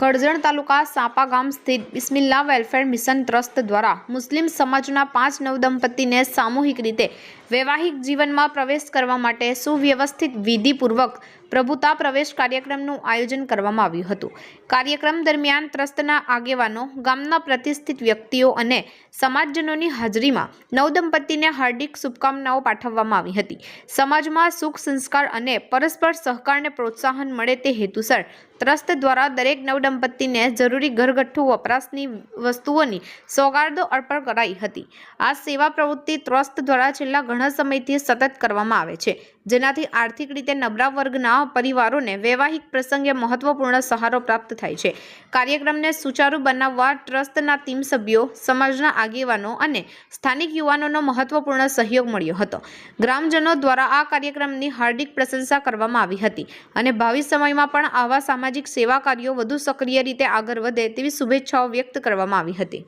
કરજણ તાલુકા સાપા ગામ સ્થિત Bismillah welfare mission trust દ્વારા મુસ્લિમ સમાજના પાંચ નવદંપતિને સામૂહિક રીતે વૈવાહિક જીવનમાં પ્રવેશ કરવા માટે સુવ્યવસ્થિત વિધિપૂર્વક પ્રભુતા પ્રવેશ કાર્યક્રમનું આયોજન કરવામાં આવ્યું હતું. કાર્યક્રમ દરમિયાન ટ્રસ્ટના આગેવાનો, ગામના પ્રતિષ્ઠિત વ્યક્તિઓ અને સમાજજનોની હાજરીમાં નવદંપતિને હાર્દિક શુભકામનાઓ પાઠવવામાં આવી હતી. સમાજમાં સુખ, સંસ્કાર અને પરસ્પર સહકારને પ્રોત્સાહન મળે તે હેતુસર ટ્રસ્ટ દ્વારા દરેક નવદંપતિને જરૂરી ઘરગથ્થુ વપરાશની વસ્તુઓની સોગાદો અર્પણ કરાઈ હતી. આ સેવા પ્રવૃત્તિ ટ્રસ્ટ દ્વારા છેલ્લા ઘણા સમયથી સતત કરવામાં આવે છે, જેનાથી આર્થિક રીતે નબળા વર્ગના પરિવારોને વૈવાહિક પ્રસંગે મહત્વપૂર્ણ સહારો પ્રાપ્ત થાય છે. કાર્યક્રમને સુચારુ બનાવવા ટ્રસ્ટના ટીમ સભ્યો, સમાજના આગેવાનો અને સ્થાનિક યુવાનોનો મહત્વપૂર્ણ સહયોગ મળ્યો હતો. ગ્રામજનો દ્વારા આ કાર્યક્રમની હાર્દિક પ્રશંસા કરવામાં આવી હતી અને ભાવિ સમયમાં પણ આવા સામાજિક સેવા કાર્યો વધુ સક્રિય રીતે આગળ વધે તેવી શુભેચ્છાઓ વ્યક્ત કરવામાં આવી હતી.